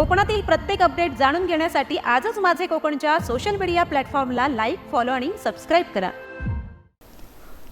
कोकणातील प्रत्येक अपडेट जाणून घेण्यासाठी आजच माझे कोकणच्या सोशल मीडिया प्लॅटफॉर्मला लाईक फॉलो आणि सबस्क्राईब करा.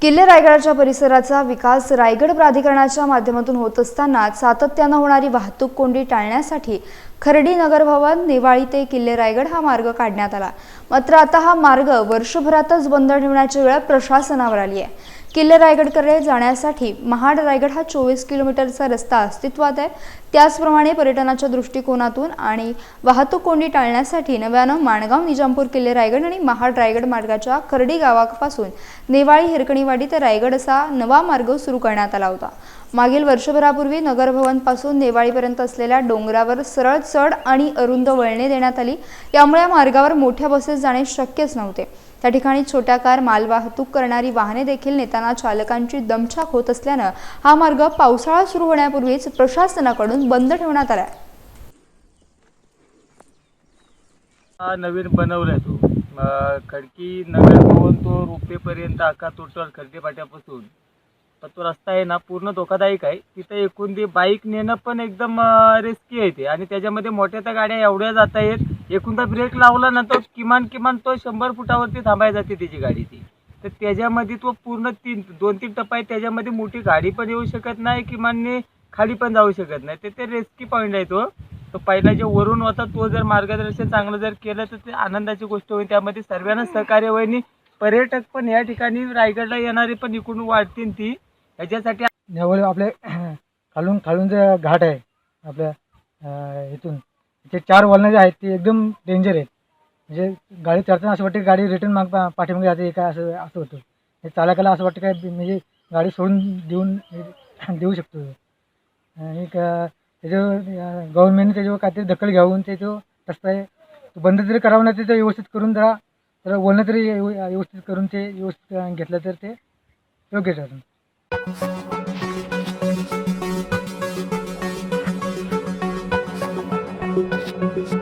किल्ले रायगडाच्या परिसराचा विकास रायगड प्राधिकरणाच्या माध्यमातून होत असताना सातत्यानं होणारी वाहतूक कोंडी टाळण्यासाठी खर्डी नगर भवन नेवाळी ते किल्ले रायगड हा मार्ग काढण्यात आला. मात्र आता हा मार्ग वर्षभरातच बंद ठेवण्याची वेळ प्रशासनावर आली आहे. किल्ले रायगडकडे जाण्यासाठी महाड रायगड हा चोवीस किलोमीटरचा रस्ता अस्तित्वात आहे. त्याचप्रमाणे पर्यटनाच्या दृष्टिकोनातून आणि वाहतूक कोंडी टाळण्यासाठी नव्यानं माणगाव निजामपूर किल्ले रायगड आणि महाड रायगड मार्गाच्या खर्डी गावापासून नेवाळी हिरकणीवाडी ते रायगड असा नवा मार्ग सुरू करण्यात आला होता. मागील वर्षभरापूर्वी नगरभवनपासून नेवाळीपर्यंत असलेल्या डोंगरावर सरळ चढ आणि अरुंद वळणे देण्यात आली. यामुळे या मार्गावर मोठ्या बसेस जाणे शक्यच नव्हते. त्या ठिकाणी छोट्या कार मालवाहतूक करणारी वाहने देखील नेताना चालकांची दमछाक होत असल्यानं हा मार्ग पावसाळा सुरू होण्यापूर्वीच प्रशासनाकडून बंद ठेवण्यात आला हा नवीन बनवलाय तो. खडकी नगर भवन तो रुपेपर्यंत आका टोटल खडकी पाट्यापासून तर तो रस्ता आहे ना पूर्ण धोकादायक आहे. तिथं एकूण ती बाईक नेणं पण एकदम रिस्की आहे ते. आणि त्याच्यामध्ये मोठ्या त्या गाड्या एवढ्या जात आहेत एकूणदा ब्रेक लावला ना तो किमान किमान तो शंभर फुटावरती थांबायला जाते त्याची गाडी ती. तर त्याच्यामध्ये तो पूर्ण तीन दोन तीन टप्पा आहे. त्याच्यामध्ये मोठी गाडी पण येऊ शकत नाही किमान खाली पण जाऊ शकत नाही. तर ते रेस्की पॉईंट आहे तो. तो पहिला जे वरून होता तो जर मार्गदर्शन चांगलं जर केलं तर ते आनंदाची गोष्ट होईल. त्यामध्ये सर्वांना सहकार्य होईल. पर्यटक पण या ठिकाणी रायगडला येणारे पण इकडून वाढतील ती. याच्यासाठी नेवळे आपले खालून खालून जे घाट आहे आपल्या इथून ते चार वळणं जे आहेत ते एकदम डेंजर आहेत. म्हणजे गाडी चढताना असं वाटतं गाडी रिटर्न माग पा- पाठीमागे जाते काय असं असं होतं. हे चालकाला असं वाटतं काय म्हणजे गाडी सोडून देऊन देऊ शकतो. आणि का- त्याच्यावर गव्हर्नमेंटने त्याच्यावर काहीतरी दखल घ्यावून ते जो रस्ता आहे तो बंद जरी करावं नाही ते व्यवस्थित करून जरा तर वळणं तरी व्यवस्थित करून ते व्यवस्थित घेतलं तर ते योग्य ठरतं. Thank you.